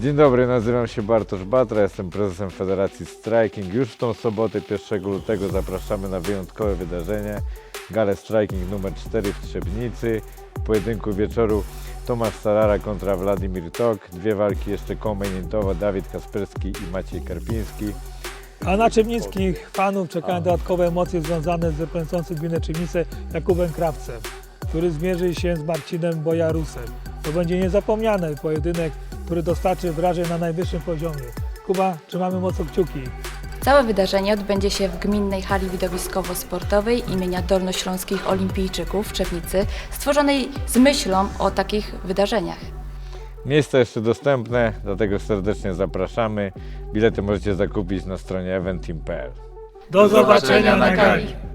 Dzień dobry, nazywam się Bartosz Batra, jestem prezesem Federacji Striking. Już w tą sobotę 1 lutego zapraszamy na wyjątkowe wydarzenie. Galę Striking numer 4 w Trzebnicy. Pojedynku wieczoru Tomasz Sarara kontra Wladimir Tok. Dwie walki jeszcze komentowa Dawid Kasperski i Maciej Karpiński. A na Czemnickich fanów czekają dodatkowe emocje związane z reprezentującym gminę Czemnice Jakubem Krawcem, który zmierzy się z Marcinem Bojarusem. To będzie niezapomniany pojedynek, który dostarczy wrażeń na najwyższym poziomie. Kuba, trzymamy mocno kciuki. Całe wydarzenie odbędzie się w gminnej hali widowiskowo-sportowej imienia Dolnośląskich Olimpijczyków w Czepnicy, stworzonej z myślą o takich wydarzeniach. Miejsca jeszcze dostępne, dlatego serdecznie zapraszamy. Bilety możecie zakupić na stronie eventeam.pl. Do zobaczenia na gali.